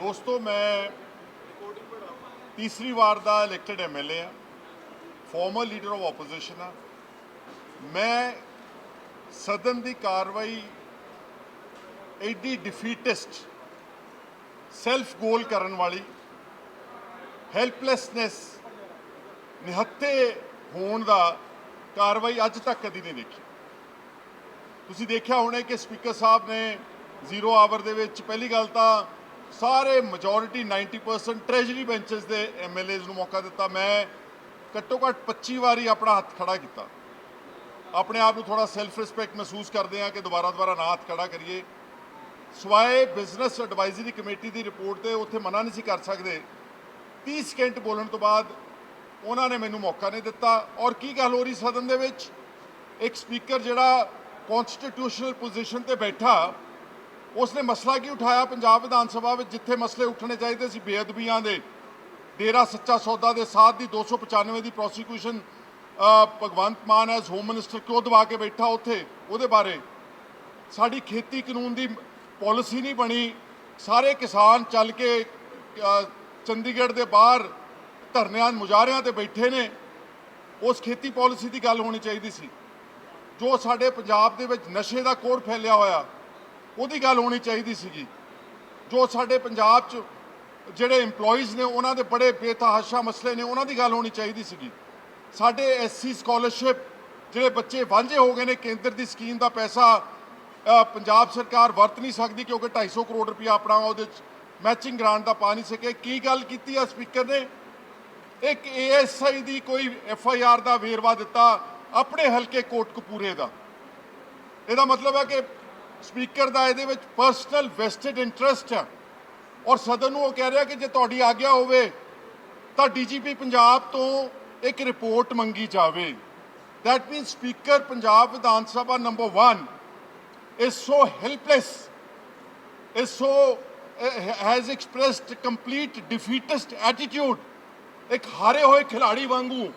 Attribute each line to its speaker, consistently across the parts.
Speaker 1: ਦੋਸਤੋ, ਮੈਂ ਤੀਸਰੀ ਵਾਰ ਦਾ ਇਲੈਕਟਡ ਐਮਐਲਏ ਆ ਫਾਰਮਰ ਲੀਡਰ ਆਫ ਆਪੋਜੀਸ਼ਨ ਆ ਮੈਂ ਸਦਨ ਦੀ ਕਾਰਵਾਈ ਐਡੀ ਡਿਫੀਟਿਸਟ ਸੈਲਫ ਗੋਲ ਕਰਨ ਵਾਲੀ ਹੈਲਪਲੈਸਨੈਸ ਨਿਹੱਥੇ ਹੋਣ ਦਾ ਕਾਰਵਾਈ ਅੱਜ ਤੱਕ ਕਦੀ ਨਹੀਂ ਦੇਖੀ। ਤੁਸੀਂ ਦੇਖਿਆ ਹੋਣਾ ਕਿ ਸਪੀਕਰ ਸਾਹਿਬ ਨੇ ਜ਼ੀਰੋ ਆਵਰ ਦੇ ਵਿੱਚ ਪਹਿਲੀ ਗੱਲ ਤਾਂ ਸਾਰੇ ਮੈਜੋਰਿਟੀ 90% ਟ੍ਰੈਜਰੀ ਬੈਂਚਸ ਦੇ ਐਮਐਲਏਜ਼ ਨੂੰ ਮੌਕਾ ਦਿੱਤਾ। ਮੈਂ ਘੱਟੋ ਘੱਟ 25 ਵਾਰੀ ਆਪਣਾ ਹੱਥ ਖੜਾ ਕੀਤਾ। ਆਪਣੇ ਆਪ ਨੂੰ ਥੋੜਾ ਸੈਲਫ ਰਿਸਪੈਕਟ ਮਹਿਸੂਸ ਕਰਦੇ ਆ ਕਿ ਦੁਬਾਰਾ ਦੁਬਾਰਾ ਨਾ ਹੱਥ ਖੜਾ ਕਰੀਏ। ਸਵਾਏ ਬਿਜ਼ਨਸ ਐਡਵਾਈਜ਼ਰੀ ਕਮੇਟੀ ਦੀ ਰਿਪੋਰਟ ਤੇ ਉੱਥੇ ਮਨਾ ਨਹੀਂ ਸੀ ਕਰ ਸਕਦੇ। 30 ਸਕਿੰਟ ਬੋਲਣ ਤੋਂ ਬਾਅਦ ਉਹਨਾਂ ਨੇ ਮੈਨੂੰ ਮੌਕਾ ਨਹੀਂ ਦਿੱਤਾ। ਔਰ ਕੀ ਗੱਲ ਹੋ ਰਹੀ ਸਦਨ ਦੇ ਵਿੱਚ? ਇੱਕ ਸਪੀਕਰ ਜਿਹੜਾ ਕਨਸਟੀਟਿਊਸ਼ਨਲ ਪੋਜੀਸ਼ਨ ਤੇ ਬੈਠਾ ਉਸਨੇ ਮਸਲਾ ਕੀ ਉਠਾਇਆ ਪੰਜਾਬ ਵਿਧਾਨ ਸਭਾ ਵਿੱਚ, ਜਿੱਥੇ ਮਸਲੇ ਉੱਠਣੇ ਚਾਹੀਦੇ ਸੀ ਬੇਅਦਬੀਆਂ ਦੇ। ਡੇਰਾ ਸੱਚਾ ਸੌਦਾ ਦੇ ਸਾਥ ਦੀ 295 ਦੀ prosecution Bhagwant Mann as home minister ਕਿਉਂ ਦਵਾ ਕੇ ਬੈਠਾ ਉੱਥੇ? ਉਹਦੇ ਬਾਰੇ। ਸਾਡੀ ਖੇਤੀ ਕਾਨੂੰਨ ਦੀ ਪਾਲਿਸੀ ਨਹੀਂ ਬਣੀ। ਸਾਰੇ ਕਿਸਾਨ ਚੱਲ ਕੇ ਚੰਡੀਗੜ੍ਹ ਦੇ ਬਾਹਰ ਧਰਨਿਆਂ, ਮੁਜ਼ਾਹਰਿਆਂ ਤੇ ਬੈਠੇ ਨੇ। ਉਸ ਖੇਤੀ ਪਾਲਿਸੀ ਦੀ ਗੱਲ ਹੋਣੀ ਚਾਹੀਦੀ ਸੀ। ਜੋ ਸਾਡੇ ਪੰਜਾਬ ਦੇ ਵਿੱਚ ਨਸ਼ੇ ਦਾ ਕੋੜ ਫੈਲਿਆ ਹੋਇਆ ਉਹਦੀ ਗੱਲ ਹੋਣੀ ਚਾਹੀਦੀ ਸੀਗੀ। ਜੋ ਸਾਡੇ ਪੰਜਾਬ 'ਚ ਜਿਹੜੇ EMPLOYEES ਨੇ, ਉਹਨਾਂ ਦੇ ਬੜੇ ਬੇਤਹਾਸ਼ਾ ਮਸਲੇ ਨੇ, ਉਹਨਾਂ ਦੀ ਗੱਲ ਹੋਣੀ ਚਾਹੀਦੀ ਸੀਗੀ। ਸਾਡੇ ਐਸਸੀ ਸਕਾਲਰਸ਼ਿਪ ਜਿਹੜੇ ਬੱਚੇ ਵਾਂਝੇ ਹੋ ਗਏ ਨੇ, ਕੇਂਦਰ ਦੀ ਸਕੀਮ ਦਾ ਪੈਸਾ ਪੰਜਾਬ ਸਰਕਾਰ ਵਰਤ ਨਹੀਂ ਸਕਦੀ ਕਿਉਂਕਿ 250 ਕਰੋੜ ਰੁਪਇਆ ਆਪਣਾ ਉਹਦੇ 'ਚ ਮੈਚਿੰਗ ਗ੍ਰਾਂਟ ਦਾ ਪਾ ਨਹੀਂ ਸਕੇ। ਕੀ ਗੱਲ ਕੀਤੀ ਆ ਸਪੀਕਰ ਨੇ? ਇੱਕ ਏਐਸਆਈ ਦੀ ਕੋਈ ਐਫ ਆਈ ਆਰ ਦਾ ਵੇਰਵਾ ਦਿੱਤਾ ਆਪਣੇ ਹਲਕੇ ਕੋਟਕਪੂਰੇ ਦਾ। ਇਹਦਾ ਮਤਲਬ ਹੈ ਕਿ ਸਪੀਕਰ ਦਾ ਇਹਦੇ ਵਿੱਚ ਪਰਸਨਲ ਵੈਸਟਡ ਇੰਟਰਸਟ ਹੈ ਔਰ ਸਦਨ ਨੂੰ ਉਹ ਕਹਿ ਰਿਹਾ ਕਿ ਜੇ ਤੁਹਾਡੀ ਆਗਿਆ ਹੋਵੇ ਤਾਂ ਡੀਜੀਪੀ ਪੰਜਾਬ ਤੋਂ ਇੱਕ ਰਿਪੋਰਟ ਮੰਗੀ ਜਾਵੇ। That means speaker Punjab Vidhan Sabha number 1 is so helpless is so uh, has expressed complete defeatist attitude ਇੱਕ ਹਾਰੇ ਹੋਏ ਖਿਲਾੜੀ ਵਾਂਗੂ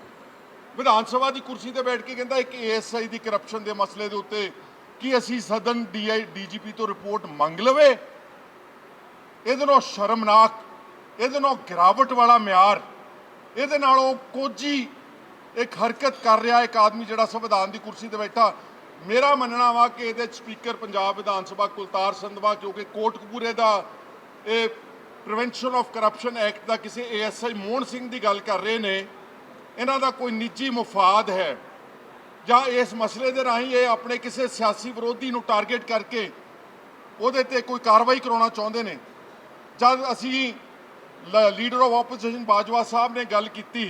Speaker 1: ਵਿਧਾਨ ਸਭਾ ਦੀ ਕੁਰਸੀ ਤੇ ਬੈਠ ਕੇ ਕਹਿੰਦਾ ਇੱਕ ਏਐਸਆਈ ਦੀ ਕਰਪਸ਼ਨ ਦੇ ਮਸਲੇ ਦੇ ਉੱਤੇ ਕਿ ਅਸੀਂ ਸਦਨ ਡੀਆਈ ਡੀਜੀਪੀ ਤੋਂ ਰਿਪੋਰਟ ਮੰਗ ਲਵੇ। ਇਹਦੇ ਨਾਲ ਸ਼ਰਮਨਾਕ, ਇਹਦੇ ਨਾਲ ਗਿਰਾਵਟ ਵਾਲਾ ਮਿਆਰ, ਇਹਦੇ ਨਾਲੋਂ ਕੋਝੀ ਇੱਕ ਹਰਕਤ ਕਰ ਰਿਹਾ, ਇੱਕ ਆਦਮੀ ਜਿਹੜਾ ਸੰਵਿਧਾਨ ਦੀ ਕੁਰਸੀ ਤੇ ਬੈਠਾ। ਮੇਰਾ ਮੰਨਣਾ ਵਾ ਕਿ ਇਹਦੇ 'ਚ ਸਪੀਕਰ ਪੰਜਾਬ ਵਿਧਾਨ ਸਭਾ, ਕੁਲਤਾਰ ਸੰਧਵਾ ਕਿਉਂਕਿ ਕੋਟਕਪੂਰੇ ਦਾ ਇਹ ਪ੍ਰੀਵੈਂਸ਼ਨ ਆਫ ਕਰਪਸ਼ਨ ਐਕਟ ਦਾ ਕਿਸੇ ਏਐਸਆਈ ਮੋਹਨ ਸਿੰਘ ਦੀ ਗੱਲ ਕਰ ਰਹੇ ਨੇ, ਇਹਨਾਂ ਦਾ ਕੋਈ ਨਿੱਜੀ ਮਫਾਦ ਹੈ। ਜਾਂ ਇਸ ਮਸਲੇ ਦੇ ਰਾਹੀਂ ਇਹ ਆਪਣੇ ਕਿਸੇ ਸਿਆਸੀ ਵਿਰੋਧੀ ਨੂੰ ਟਾਰਗੇਟ ਕਰਕੇ ਉਹਦੇ ਤੇ ਕੋਈ ਕਾਰਵਾਈ ਕਰਾਉਣਾ ਚਾਹੁੰਦੇ ਨੇ। ਜਦ ਅਸੀਂ leader of opposition Bajwa sahib ਨੇ ਗੱਲ ਕੀਤੀ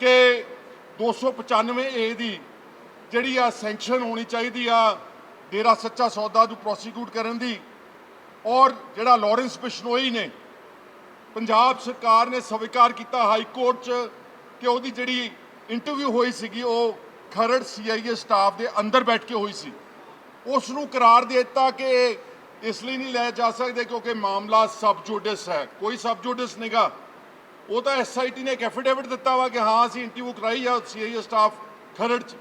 Speaker 1: ਕਿ 295 ਏ ਦੀ ਜਿਹੜੀ ਆ ਸੈਂਕਸ਼ਨ ਹੋਣੀ ਚਾਹੀਦੀ ਆ ਡੇਰਾ ਸੱਚਾ ਸੌਦਾ ਨੂੰ ਪ੍ਰੋਸੀਕਿਊਟ ਕਰਨ ਦੀ ਔਰ ਜਿਹੜਾ ਲਾਰੈਂਸ ਬਿਸ਼ਨੋਈ ਨੇ, ਪੰਜਾਬ ਸਰਕਾਰ ਨੇ ਸਵੀਕਾਰ ਕੀਤਾ ਹਾਈ ਕੋਰਟ 'ਚ ਕਿ ਉਹਦੀ ਜਿਹੜੀ ਇੰਟਰਵਿਊ ਹੋਈ ਸੀਗੀ ਉਹ ਖਰੜ ਸੀਆਈਏ ਸਟਾਫ ਦੇ ਅੰਦਰ ਬੈਠ ਕੇ ਹੋਈ ਸੀ। ਉਸ ਨੂੰ ਕਰਾਰ ਦੇ ਦਿੱਤਾ ਕਿ ਇਸ ਲਈ ਨਹੀਂ ਲੈ ਜਾ ਸਕਦੇ ਕਿਉਂਕਿ ਮਾਮਲਾ ਸਬ ਜੁਡਿਸ ਹੈ। ਕੋਈ ਸਬ ਜੁਡਿਸ ਨਹੀਂਗਾ ਉਹ ਤਾਂ ਐਸਆਈਟੀ ਨੇ ਇੱਕ ਐਫੀਡੇਵਿਟ ਦਿੱਤਾ ਵਾ ਕਿ ਹਾਂ, ਅਸੀਂ ਇੰਟਰਵਿਊ ਕਰਾਈ ਆ ਸੀਆਈਏ ਸਟਾਫ ਖਰੜ 'ਚ।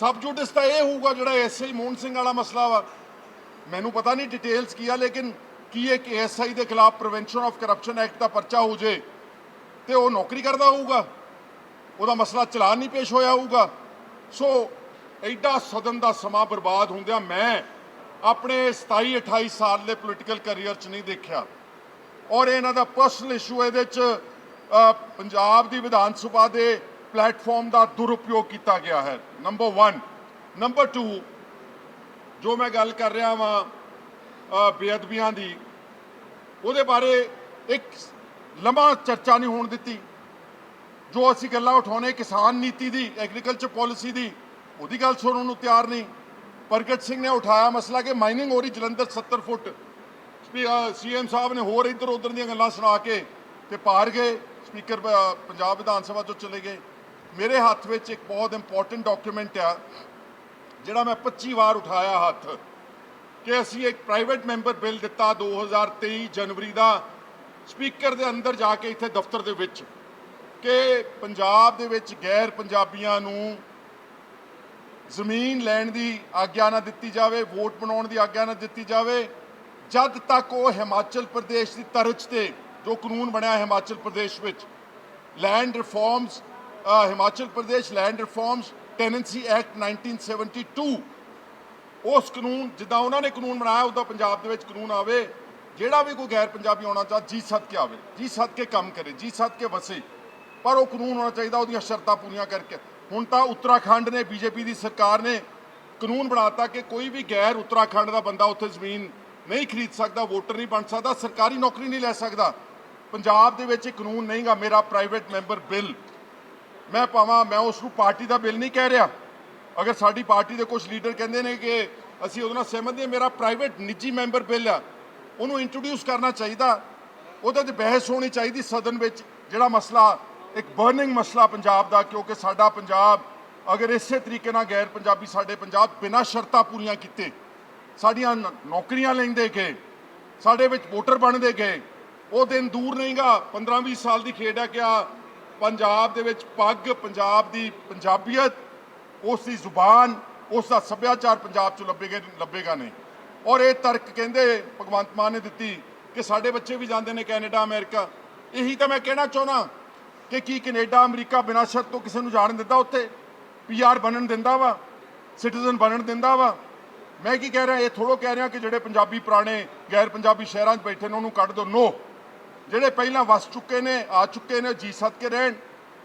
Speaker 1: ਸਬ ਜੁਡਿਸ ਤਾਂ ਇਹ ਹੋਊਗਾ ਜਿਹੜਾ ਐਸਆਈ ਮੋਹਨ ਸਿੰਘ ਵਾਲਾ ਮਸਲਾ ਵਾ। ਮੈਨੂੰ ਪਤਾ ਨਹੀਂ ਡਿਟੇਲਸ ਕੀ ਆ, ਲੇਕਿਨ ਕੀ ਇੱਕ ਐਸਆਈ ਦੇ ਖਿਲਾਫ ਪ੍ਰੀਵੈਂਸ਼ਨ ਆਫ ਕਰਪਸ਼ਨ ਐਕਟ ਦਾ ਪਰਚਾ ਹੋ ਜੇ ਤੇ ਉਹ ਨੌਕਰੀ ਕਰਦਾ ਹੋਊਗਾ। ਉਹਦਾ ਮਸਲਾ ਚਲਾਨ ਨਹੀਂ ਪੇਸ਼ ਹੋਇਆ ਹੋਊਗਾ। ਸੋ ਐਡਾ ਸਦਨ ਦਾ ਸਮਾਂ ਬਰਬਾਦ ਹੁੰਦਿਆਂ ਮੈਂ ਆਪਣੇ 27 28 ਸਾਲ ਦੇ ਪੋਲੀਟੀਕਲ ਕੈਰੀਅਰ 'ਚ ਨਹੀਂ ਦੇਖਿਆ। ਔਰ ਇਹਨਾਂ ਦਾ ਪਰਸਨਲ ਇਸ਼ੂ ਇਹਦੇ 'ਚ ਪੰਜਾਬ ਦੀ ਵਿਧਾਨ ਸਭਾ ਦੇ ਪਲੇਟਫਾਰਮ ਦਾ ਦੁਰਉਪਯੋਗ ਕੀਤਾ ਗਿਆ ਹੈ। ਨੰਬਰ 1 ਨੰਬਰ 2 ਜੋ ਮੈਂ ਗੱਲ ਕਰ ਰਿਹਾ ਵਾਂ ਬੇਅਦਬੀਆਂ ਦੀ, ਉਹਦੇ ਬਾਰੇ ਇੱਕ ਲੰਮਾ ਚਰਚਾ ਨਹੀਂ ਹੋਣ ਦਿੱਤੀ। ਜੋ ਅਸੀਂ ਗੱਲਾਂ ਉਠਾਉਣੇ ਕਿਸਾਨ ਨੀਤੀ ਦੀ ਐਗਰੀਕਲਚਰ ਪਾਲਿਸੀ ਦੀ, ਉਹਦੀ ਗੱਲ ਸੁਣਨ ਨੂੰ ਤਿਆਰ ਨਹੀਂ। ਪ੍ਰਗਟ ਸਿੰਘ ਨੇ ਉਠਾਇਆ ਮਸਲਾ ਕਿ ਮਾਈਨਿੰਗ ਹੋ ਰਹੀ ਜਲੰਧਰ 70 ਫੁੱਟ। ਸੀਐਮ ਸਾਹਿਬ ਨੇ ਹੋਰ ਇੱਧਰ ਉੱਧਰ ਦੀਆਂ ਗੱਲਾਂ ਸੁਣਾ ਕੇ ਤੇ ਪਾਰ ਗਏ। ਸਪੀਕਰ ਪੰਜਾਬ ਵਿਧਾਨ ਸਭਾ ਤੋਂ ਚਲੇ ਗਏ। ਮੇਰੇ ਹੱਥ ਵਿੱਚ ਇੱਕ ਬਹੁਤ ਇੰਪੋਰਟੈਂਟ ਡਾਕੂਮੈਂਟ ਆ, ਜਿਹੜਾ ਮੈਂ 25 ਵਾਰ ਉਠਾਇਆ ਹੱਥ ਕਿ ਅਸੀਂ ਇੱਕ ਪ੍ਰਾਈਵੇਟ ਮੈਂਬਰ ਬਿੱਲ ਦਿੱਤਾ 2023 ਜਨਵਰੀ ਦਾ। ਸਪੀਕਰ ਦੇ ਅੰਦਰ ਜਾ ਕੇ ਇੱਥੇ ਦਫ਼ਤਰ ਦੇ ਵਿੱਚ ਕਿ ਪੰਜਾਬ ਦੇ ਵਿੱਚ ਗੈਰ ਪੰਜਾਬੀਆਂ ਨੂੰ ਜ਼ਮੀਨ ਲੈਣ ਦੀ ਆਗਿਆ ਨਾ ਦਿੱਤੀ ਜਾਵੇ, ਵੋਟ ਬਣਾਉਣ ਦੀ ਆਗਿਆ ਨਾ ਦਿੱਤੀ ਜਾਵੇ, ਜਦ ਤੱਕ ਉਹ ਹਿਮਾਚਲ ਪ੍ਰਦੇਸ਼ ਦੀ ਤਰਜ਼ ਤੇ ਜੋ ਕਾਨੂੰਨ ਬਣਿਆ ਹਿਮਾਚਲ ਪ੍ਰਦੇਸ਼ ਵਿੱਚ land reforms Himachal Pradesh land reforms tenancy act 1972 ਉਸ ਕਾਨੂੰਨ, ਜਿੱਦਾਂ ਉਹਨਾਂ ਨੇ ਕਾਨੂੰਨ ਬਣਾਇਆ ਉਹਦਾ ਪੰਜਾਬ ਦੇ ਵਿੱਚ ਕਾਨੂੰਨ ਆਵੇ, ਜਿਹੜਾ ਵੀ ਕੋਈ ਗੈਰ ਪੰਜਾਬੀ ਆਉਣਾ ਚਾਹ, ਜੀ ਸੱਦ ਕੇ ਆਵੇ, ਜੀ ਸੱਦ ਕੇ ਕੰਮ ਕਰੇ, ਜੀ ਸੱਦ ਕੇ ਵਸੇ ਪਰ ਉਹ ਕਾਨੂੰਨ ਹੋਣਾ ਚਾਹੀਦਾ, ਉਹਦੀਆਂ ਸ਼ਰਤਾਂ ਪੂਰੀਆਂ ਕਰਕੇ। ਹੁਣ ਤਾਂ ਉੱਤਰਾਖੰਡ ਨੇ, ਬੀਜੇਪੀ ਦੀ ਸਰਕਾਰ ਨੇ ਕਾਨੂੰਨ ਬਣਾਤਾ ਕਿ ਕੋਈ ਵੀ ਗੈਰ ਉੱਤਰਾਖੰਡ ਦਾ ਬੰਦਾ ਉੱਥੇ ਜ਼ਮੀਨ ਨਹੀਂ ਖਰੀਦ ਸਕਦਾ, ਵੋਟਰ ਨਹੀਂ ਬਣ ਸਕਦਾ, ਸਰਕਾਰੀ ਨੌਕਰੀ ਨਹੀਂ ਲੈ ਸਕਦਾ। ਪੰਜਾਬ ਦੇ ਵਿੱਚ ਇਹ ਕਾਨੂੰਨ ਨਹੀਂਗਾ ਮੇਰਾ ਪ੍ਰਾਈਵੇਟ ਮੈਂਬਰ ਬਿੱਲ ਮੈਂ ਪਾਵਾਂ ਮੈਂ ਉਸ ਨੂੰ ਪਾਰਟੀ ਦਾ ਬਿੱਲ ਨਹੀਂ ਕਹਿ ਰਿਹਾ। ਅਗਰ ਸਾਡੀ ਪਾਰਟੀ ਦੇ ਕੁਝ ਲੀਡਰ ਕਹਿੰਦੇ ਨੇ ਕਿ ਅਸੀਂ ਉਹਦੇ ਨਾਲ ਸਹਿਮਤ ਹਾਂ ਮੇਰਾ ਪ੍ਰਾਈਵੇਟ ਨਿੱਜੀ ਮੈਂਬਰ ਬਿੱਲ ਆ। ਉਹਨੂੰ ਇੰਟਰੋਡਿਊਸ ਕਰਨਾ ਚਾਹੀਦਾ। ਉਹਦੇ ਤੇ ਬਹਿਸ ਹੋਣੀ ਚਾਹੀਦੀ ਸਦਨ ਵਿੱਚ, ਜਿਹੜਾ ਮਸਲਾ ਇੱਕ ਬਰਨਿੰਗ ਮਸਲਾ ਪੰਜਾਬ ਦਾ, ਕਿਉਂਕਿ ਸਾਡਾ ਪੰਜਾਬ ਅਗਰ ਇਸੇ ਤਰੀਕੇ ਨਾਲ ਗੈਰ ਪੰਜਾਬੀ ਸਾਡੇ ਪੰਜਾਬ ਬਿਨਾਂ ਸ਼ਰਤਾਂ ਪੂਰੀਆਂ ਕੀਤੇ, ਸਾਡੀਆਂ ਨੌਕਰੀਆਂ ਲੈਂਦੇ ਗਏ, ਸਾਡੇ ਵਿੱਚ ਵੋਟਰ ਬਣਦੇ ਗਏ, ਉਹ ਦਿਨ ਦੂਰ ਨਹੀਂਗਾ 15-20 ਸਾਲ ਦੀ ਖੇਡ ਹੈ ਕਿ ਆ ਪੰਜਾਬ ਦੇ ਵਿੱਚ ਪੱਗ, ਪੰਜਾਬ ਦੀ ਪੰਜਾਬੀਅਤ, ਉਸ ਦੀ ਜ਼ੁਬਾਨ, ਉਸ ਦਾ ਸੱਭਿਆਚਾਰ ਪੰਜਾਬ ਚ ਲੱਭੇਗਾ ਲੱਭੇਗਾ ਨਹੀਂ। ਔਰ ਇਹ ਤਰਕ ਕਹਿੰਦੇ, ਭਗਵੰਤ ਮਾਨ ਨੇ ਦਿੱਤੀ ਕਿ ਸਾਡੇ ਬੱਚੇ ਵੀ ਜਾਂਦੇ ਨੇ ਕੈਨੇਡਾ, ਅਮਰੀਕਾ। ਇਹੀ ਤਾਂ ਮੈਂ ਕਹਿਣਾ ਚਾਹੁੰਦਾ ਕਿ ਕੀ ਕੈਨੇਡਾ ਅਮਰੀਕਾ ਬਿਨਾਂ ਸ਼ਰਤ ਤੋਂ ਕਿਸੇ ਨੂੰ ਜਾਣ ਦਿੰਦਾ ਉੱਥੇ? ਪੀਆਰ ਬਣਨ ਦਿੰਦਾ ਵਾ ਸਿਟੀਜ਼ਨ ਬਣਨ ਦਿੰਦਾ ਵਾ। ਮੈਂ ਕੀ ਕਹਿ ਰਿਹਾ ਇਹ ਥੋੜੋ ਕਹਿ ਰਿਹਾ ਕਿ ਜਿਹੜੇ ਪੰਜਾਬੀ ਪੁਰਾਣੇ ਗੈਰ ਪੰਜਾਬੀ ਸ਼ਹਿਰਾਂ 'ਚ ਬੈਠੇ ਨੇ ਉਹਨੂੰ ਕੱਢ ਦਿਓ ਨੋ ਜਿਹੜੇ ਪਹਿਲਾਂ ਵਸ ਚੁੱਕੇ ਨੇ ਆ ਚੁੱਕੇ ਨੇ ਉਹ ਜੀ ਸੱਦ ਕੇ ਰਹਿਣ।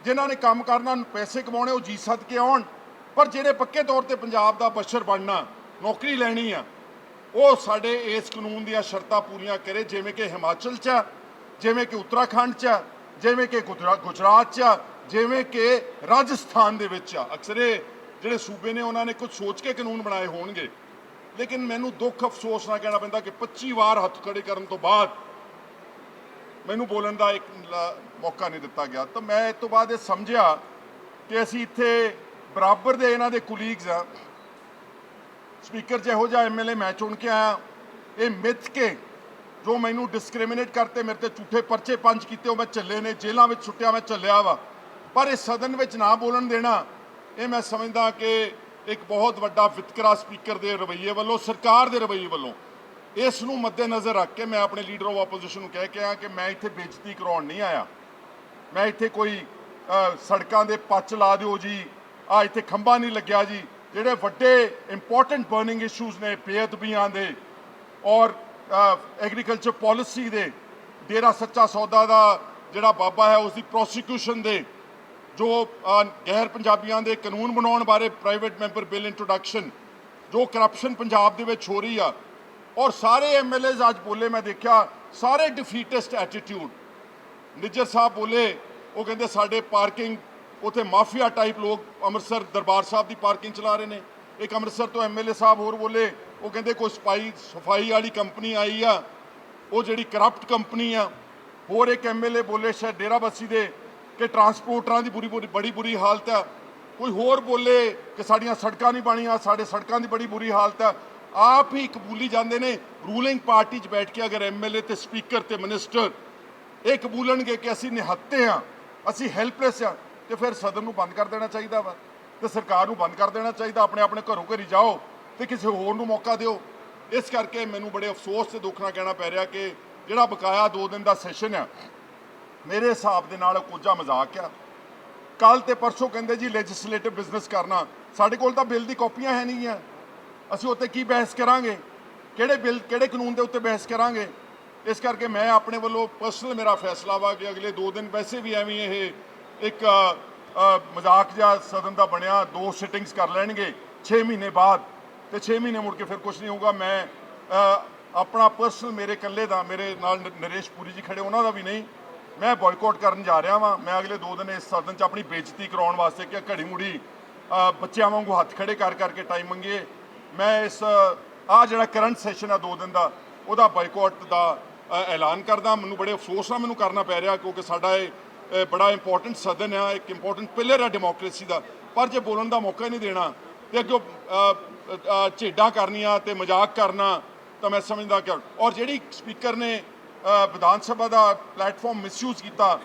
Speaker 1: ਜਿਨ੍ਹਾਂ ਨੇ ਕੰਮ ਕਰਨਾ ਪੈਸੇ ਕਮਾਉਣੇ ਉਹ ਜੀ ਸੱਦ ਕੇ ਆਉਣ। ਪਰ ਜਿਹੜੇ ਪੱਕੇ ਤੌਰ ਤੇ ਪੰਜਾਬ ਦਾ ਬਸ਼ਰ ਬਣਨਾ ਨੌਕਰੀ ਲੈਣੀ ਆ ਉਹ ਸਾਡੇ ਇਸ ਕਾਨੂੰਨ ਦੀਆਂ ਸ਼ਰਤਾਂ ਪੂਰੀਆਂ ਕਰੇ ਜਿਵੇਂ ਕਿ ਹਿਮਾਚਲ 'ਚ ਆ, ਜਿਵੇਂ ਕਿ ਉੱਤਰਾਖੰਡ 'ਚ ਆ, ਜਿਵੇਂ ਕਿ ਗੁਜਰਾ- ਗੁਜਰਾਤ 'ਚ ਆ, ਜਿਵੇਂ ਕਿ ਰਾਜਸਥਾਨ ਦੇ ਵਿੱਚ ਆ। ਅਕਸਰ ਇਹ ਜਿਹੜੇ ਸੂਬੇ ਨੇ ਉਹਨਾਂ ਨੇ ਕੁਝ ਸੋਚ ਕੇ ਕਾਨੂੰਨ ਬਣਾਏ ਹੋਣਗੇ। ਲੇਕਿਨ ਮੈਨੂੰ ਦੁੱਖ ਅਫਸੋਸ ਨਾਲ ਕਹਿਣਾ ਪੈਂਦਾ ਕਿ 25 ਵਾਰ ਹੱਥ ਖੜੇ ਕਰਨ ਤੋਂ ਬਾਅਦ ਮੈਨੂੰ ਬੋਲਣ ਦਾ ਇੱਕ ਮੌਕਾ ਨਹੀਂ ਦਿੱਤਾ ਗਿਆ। ਤਾਂ ਮੈਂ ਇਸ ਤੋਂ ਬਾਅਦ ਇਹ ਸਮਝਿਆ ਕਿ ਅਸੀਂ ਇੱਥੇ ਬਰਾਬਰ ਦੇ ਇਹਨਾਂ ਦੇ ਕੁਲੀਗਸ ਆ। ਸਪੀਕਰ ਜਿਹੋ ਜਿਹਾ ਐਮਐਲਏ ਮੈਂ ਚੁਣ ਕੇ ਆਇਆ। ਇਹ ਮਿੱਥ ਕੇ ਜੋ ਮੈਨੂੰ ਡਿਸਕ੍ਰਿਮੀਨੇਟ ਕਰਤੇ, ਮੇਰੇ ਤੇ ਝੂਠੇ ਪਰਚੇ ਪੰਜ ਕੀਤੇ, ਉਹ ਮੈਂ ਚੱਲੇ ਨੇ, ਜੇਲ੍ਹਾਂ ਵਿੱਚ ਛੁੱਟਿਆ, ਮੈਂ ਚੱਲਿਆ ਵਾ। ਪਰ ਇਹ ਸਦਨ ਵਿੱਚ ਨਾ ਬੋਲਣ ਦੇਣਾ, ਇਹ ਮੈਂ ਸਮਝਦਾ ਕਿ ਇੱਕ ਬਹੁਤ ਵੱਡਾ ਵਿਤਕਰਾ ਸਪੀਕਰ ਦੇ ਰਵੱਈਏ ਵੱਲੋਂ, ਸਰਕਾਰ ਦੇ ਰਵੱਈਏ ਵੱਲੋਂ, ਇਸ ਨੂੰ ਮੱਦੇਨਜ਼ਰ ਰੱਖ ਕੇ ਮੈਂ ਆਪਣੇ ਲੀਡਰ ਆਫ ਆਪੋਜੀਸ਼ਨ ਨੂੰ ਕਹਿ ਕੇ ਆਇਆ ਕਿ ਮੈਂ ਇੱਥੇ ਬੇਇੱਜ਼ਤੀ ਕਰਾਉਣ ਨਹੀਂ ਆਇਆ। ਮੈਂ ਇੱਥੇ ਕੋਈ ਸੜਕਾਂ ਦੇ ਪੱਚ ਲਾ ਦਿਓ ਜੀ, ਆ ਇੱਥੇ ਖੰਭਾ ਨਹੀਂ ਲੱਗਿਆ ਜੀ, ਜਿਹੜੇ ਵੱਡੇ ਇੰਪੋਰਟੈਂਟ ਬਰਨਿੰਗ ਇਸ਼ੂਜ਼ ਨੇ ਬੇਅਦਬੀਆਂ ਦੇ, ਔਰ ਐਗਰੀਕਲਚਰ ਪਾਲਿਸੀ ਦੇ ਡੇਰਾ ਸੱਚਾ ਸੌਦਾ ਦਾ ਜਿਹੜਾ ਬਾਬਾ ਹੈ ਉਸ ਦੀ ਪ੍ਰੋਸੀਕਿਊਸ਼ਨ ਦੇ ਜੋ ਗੈਰ ਪੰਜਾਬੀਆਂ ਦੇ ਕਾਨੂੰਨ ਬਣਾਉਣ ਬਾਰੇ ਪ੍ਰਾਈਵੇਟ ਮੈਂਬਰ ਬਿੱਲ ਇੰਟਰੋਡਕਸ਼ਨ ਜੋ ਕਰਪਸ਼ਨ ਪੰਜਾਬ ਦੇ ਵਿੱਚ ਹੋ ਰਹੀ ਆ, ਔਰ ਸਾਰੇ ਐਮਐਲਏਜ਼ ਅੱਜ ਬੋਲੇ, ਮੈਂ ਦੇਖਿਆ, ਸਾਰੇ ਡਿਫੀਟਿਸਟ ਐਟੀਟਿਊਡ ਨਿੱਜਰ ਸਾਹਿਬ ਬੋਲੇ, ਉਹ ਕਹਿੰਦੇ ਸਾਡੇ ਪਾਰਕਿੰਗ ਉਥੇ ਮਾਫੀਆ ਟਾਈਪ ਲੋਕ ਅੰਮ੍ਰਿਤਸਰ ਦਰਬਾਰ ਸਾਹਿਬ ਦੀ ਪਾਰਕਿੰਗ ਚਲਾ ਰਹੇ ਨੇ। ਇੱਕ ਅੰਮ੍ਰਿਤਸਰ ਤੋਂ ਐਮਐਲਏ ਸਾਹਿਬ ਹੋਰ ਬੋਲੇ, ਉਹ ਕਹਿੰਦੇ ਕੋਈ ਸਫ਼ਾਈ ਸਫ਼ਾਈ ਵਾਲੀ ਕੰਪਨੀ ਆਈ ਆ, ਉਹ ਜਿਹੜੀ ਕਰਪਟ ਕੰਪਨੀ ਆ, ਹੋਰ ਇੱਕ ਐਮਐਲਏ ਬੋਲੇ ਸ਼ਾਇਦ ਡੇਰਾਬੱਸੀ ਦੇ, ਕਿ ਟਰਾਂਸਪੋਰਟਰਾਂ ਦੀ ਬੁਰੀ ਬੁਰੀ, ਬੜੀ ਬੁਰੀ ਹਾਲਤ ਆ। ਕੋਈ ਹੋਰ ਬੋਲੇ ਕਿ ਸਾਡੀਆਂ ਸੜਕਾਂ ਨਹੀਂ ਬਣੀਆਂ, ਸਾਡੇ ਸੜਕਾਂ ਦੀ ਬੜੀ ਬੁਰੀ ਹਾਲਤ ਆ। ਆਪ ਹੀ ਕਬੂਲੀ ਜਾਂਦੇ ਨੇ ਰੂਲਿੰਗ ਪਾਰਟੀ 'ਚ ਬੈਠ ਕੇ ਅਗਰ ਐਮਐਲਏ ਤੇ ਸਪੀਕਰ ਤੇ ਮਿਨਿਸਟਰ ਇਹ ਕਬੂਲਣਗੇ ਕਿ ਅਸੀਂ ਨਿਹੱਤੇ ਆ, ਅਸੀਂ ਹੈਲਪਲੈਸ ਆ, ਤੇ ਫਿਰ ਸਦਨ ਨੂੰ ਬੰਦ ਕਰ ਦੇਣਾ ਚਾਹੀਦਾ ਵਾ। ਤੇ ਸਰਕਾਰ ਨੂੰ ਬੰਦ ਕਰ ਦੇਣਾ ਚਾਹੀਦਾ, ਆਪਣੇ ਆਪਣੇ ਘਰੋਂ ਘਰੀ ਜਾਓ ਤੇ ਕਿਸੇ ਹੋਰ ਨੂੰ ਮੌਕਾ ਦਿਓ। ਇਸ ਕਰਕੇ ਮੈਨੂੰ ਬੜੇ ਅਫਸੋਸ ਤੇ ਦੁੱਖ ਨਾਲ ਕਹਿਣਾ ਪੈ ਰਿਹਾ ਕਿ ਜਿਹੜਾ ਬਕਾਇਆ 2 ਦਿਨ ਦਾ ਸੈਸ਼ਨ ਆ, ਮੇਰੇ ਹਿਸਾਬ ਦੇ ਨਾਲ ਕੋਝਾ ਮਜ਼ਾਕ ਆ। ਕੱਲ ਤੇ ਪਰਸੋਂ ਕਹਿੰਦੇ ਜੀ ਲੈਜਿਸਲੇਟਿਵ ਬਿਜ਼ਨਸ ਕਰਨਾ, ਸਾਡੇ ਕੋਲ ਤਾਂ ਬਿੱਲ ਦੀ ਕਾਪੀਆਂ ਹੈ ਨਹੀਂ ਆ। ਅਸੀਂ ਉੱਤੇ ਕੀ ਬਹਿਸ ਕਰਾਂਗੇ? ਕਿਹੜੇ ਬਿੱਲ, ਕਿਹੜੇ ਕਾਨੂੰਨ ਦੇ ਉੱਤੇ ਬਹਿਸ ਕਰਾਂਗੇ? ਇਸ ਕਰਕੇ ਮੈਂ ਆਪਣੇ ਵੱਲੋਂ ਪਰਸਨਲ ਮੇਰਾ ਫੈਸਲਾ ਵਾ ਕਿ ਅਗਲੇ 2 ਦਿਨ ਵੈਸੇ ਵੀ ਐਵੇਂ ਇਹ ਇੱਕ ਮਜ਼ਾਕ ਜਿਹਾ ਸਦਨ ਦਾ ਬਣਿਆ, ਦੋ ਸਿਟਿੰਗਸ ਕਰ ਲੈਣਗੇ 6 ਮਹੀਨੇ ਬਾਅਦ। ਤੇ 6 ਮਹੀਨੇ ਮੁੜ ਕੇ ਫਿਰ ਕੁਝ ਨਹੀਂ ਹੋਊਗਾ, ਮੈਂ ਆਪਣਾ ਪਰਸਨਲ ਮੇਰੇ ਇਕੱਲੇ ਦਾ, ਮੇਰੇ ਨਾਲ ਨ- ਨਰੇਸ਼ ਪੁਰੀ ਜੀ ਖੜੇ, ਉਹਨਾਂ ਦਾ ਵੀ ਨਹੀਂ। ਮੈਂ ਬਾਇਕਾਟ ਕਰਨ ਜਾ ਰਿਹਾ ਵਾਂ। ਮੈਂ ਅਗਲੇ 2 ਦਿਨ ਇਸ ਸਦਨ 'ਚ ਆਪਣੀ ਬੇਇੱਜ਼ਤੀ ਕਰਾਉਣ ਵਾਸਤੇ ਕਿ ਘੜੀ ਮੁੜੀ ਬੱਚਿਆਂ ਵਾਂਗੂ ਹੱਥ ਖੜੇ ਕਰ, ਕਰਕੇ ਟਾਈਮ ਮੰਗੀਏ। ਮੈਂ ਇਸ ਆ ਜਿਹੜਾ ਕਰੰਟ ਸੈਸ਼ਨ ਆ 2 ਦਿਨ ਦਾ, ਉਹਦਾ ਬਾਇਕਾਟ ਦਾ ਐਲਾਨ ਕਰਦਾ। ਮੈਨੂੰ ਬੜੇ ਅਫਸੋਸ ਨਾਲ ਮੈਨੂੰ ਕਰਨਾ ਪੈ ਰਿਹਾ, ਕਿਉਂਕਿ ਸਾਡਾ ਇਹ ਬੜਾ ਇੰਪੋਰਟੈਂਟ ਸਦਨ ਆ, ਇੱਕ ਇੰਪੋਰਟੈਂਟ ਪਿਲਰ ਆ ਡੈਮੋਕ੍ਰੇਸੀ ਦਾ। ਪਰ ਜੇ ਬੋਲਣ ਦਾ ਮੌਕਾ ਹੀ ਨਹੀਂ ਦੇਣਾ, ਤੇ ਅੱਗੇ ਝੇਡਾਂ ਕਰਨੀਆਂ ਤੇ ਮਜ਼ਾਕ ਕਰਨਾ, ਤਾਂ ਮੈਂ ਸਮਝਦਾ ਕਿ ਔਰ ਜਿਹੜੀ ਸਪੀਕਰ ਨੇ ਵਿਧਾਨ ਸਭਾ ਦਾ ਪਲੇਟਫਾਰਮ ਮਿਸਯੂਜ਼ ਕੀਤਾ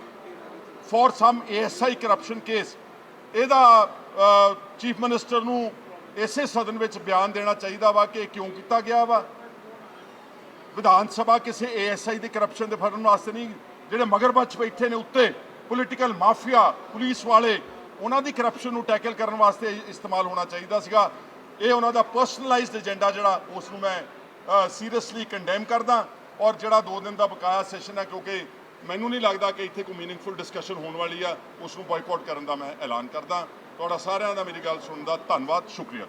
Speaker 1: for some ASI corruption case ਇਹਦਾ ਚੀਫ ਮਿਨਿਸਟਰ ਨੂੰ ਇਸੇ ਸਦਨ ਵਿੱਚ ਬਿਆਨ ਦੇਣਾ ਚਾਹੀਦਾ ਵਾ ਕਿ ਇਹ ਕਿਉਂ ਕੀਤਾ ਗਿਆ ਵਾ? ਵਿਧਾਨ ਸਭਾ ਕਿਸੇ ਏਐਸਆਈ ਦੇ ਕਰਪਸ਼ਨ ਦੇ ਫੜਨ ਵਾਸਤੇ ਨਹੀਂ, ਜਿਹੜੇ ਮਗਰਮੱਛ ਬੈਠੇ ਨੇ ਉੱਤੇ ਪੋਲੀਟੀਕਲ ਮਾਫੀਆ ਪੁਲਿਸ ਵਾਲੇ, ਉਹਨਾਂ ਦੀ ਕਰਪਸ਼ਨ ਨੂੰ ਟੈਕਲ ਕਰਨ ਵਾਸਤੇ ਇਸਤੇਮਾਲ ਹੋਣਾ ਚਾਹੀਦਾ ਸੀਗਾ। ਇਹ ਉਹਨਾਂ ਦਾ ਪਰਸਨਲਾਈਜ਼ਡ ਏਜੰਡਾ ਜਿਹੜਾ ਉਸ ਨੂੰ ਮੈਂ ਸੀਰੀਅਸਲੀ ਕੰਡੈਮ ਕਰਦਾ। ਔਰ ਜਿਹੜਾ 2 ਦਿਨ ਦਾ ਬਕਾਇਆ ਸੈਸ਼ਨ ਹੈ, ਕਿਉਂਕਿ ਮੈਨੂੰ ਨਹੀਂ ਲੱਗਦਾ ਕਿ ਇੱਥੇ ਕੋਈ ਮੀਨਿੰਗਫੁਲ ਡਿਸਕਸ਼ਨ ਹੋਣ ਵਾਲੀ ਆ ਉਸ ਨੂੰ ਬਾਈਕਾਟ ਕਰਨ ਦਾ ਮੈਂ ਐਲਾਨ ਕਰਦਾ। ਤੁਹਾਡਾ ਸਾਰਿਆਂ ਦਾ ਮੇਰੀ ਗੱਲ ਸੁਣਨ ਦਾ ਧੰਨਵਾਦ, ਸ਼ੁਕਰੀਆ।